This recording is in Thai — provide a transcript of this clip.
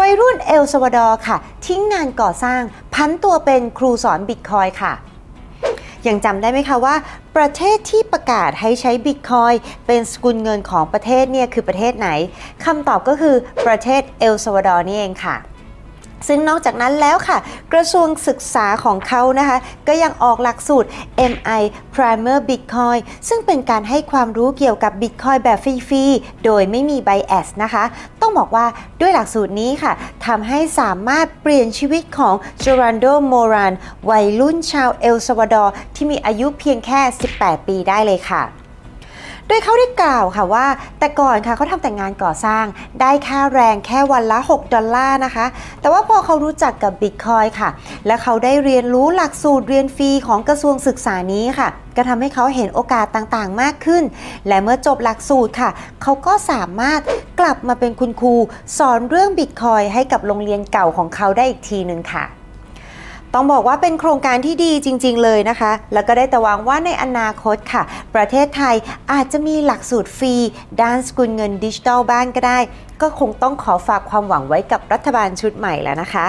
วัยรุ่นเอลซาวาดอร์ค่ะ ทิ้งงานก่อสร้าง พันตัวเป็นครูสอนบิตคอยค่ะยังจำได้ไหมคะว่า ประเทศที่ประกาศให้ใช้บิตคอยเป็นสกุลเงินของประเทศเนี่ยคือประเทศไหนคำตอบก็คือประเทศเอลซาวาดอร์นี่เองค่ะ ซึ่งนอกจากนั้นแล้วค่ะ กระทรวงศึกษาของเขานะคะ ก็ยังออกหลักสูตร MI Primer Bitcoin ซึ่งเป็นการให้ความรู้เกี่ยวกับ Bitcoin แบบฟรีๆ โดยไม่มี bias นะคะ ต้องบอกว่าด้วยหลักสูตรนี้ค่ะทำให้สามารถเปลี่ยนชีวิตของ j o r a n d o Moran วัยรุ่นชาวเอลซาวาดอร์ที่มีอายุเพียงแค่ 18 ปีได้เลยค่ะ โดยเขาได้กล่าวค่ะว่า แต่ก่อนค่ะเขาทำแต่งานก่อสร้าง ได้ค่าแรงแค่วันละ 6 ดอลลาร์นะคะ แต่ว่าพอเขารู้จักกับบิตคอยค่ะ และเขาได้เรียนรู้หลักสูตรเรียนฟรีของกระทรวงศึกษานี้ค่ะก็ทำให้เขาเห็นโอกาสต่างๆ มากขึ้น และเมื่อจบหลักสูตรค่ะ เขาก็สามารถกลับมาเป็นคุณครู สอนเรื่องบิตคอยให้กับโรงเรียนเก่าของเขาได้อีกทีหนึ่งค่ะ ต้องบอกว่าเป็นโครงการที่ดีจริง ๆ เลยนะคะ แล้วก็ได้แต่หวังว่าในอนาคตค่ะ ประเทศไทยอาจจะมีหลักสูตรฟรี ด้านสกุลเงินดิจิทัลบ้างก็ได้ ก็คงต้องขอฝากความหวังไว้กับรัฐบาลชุดใหม่แล้วนะคะ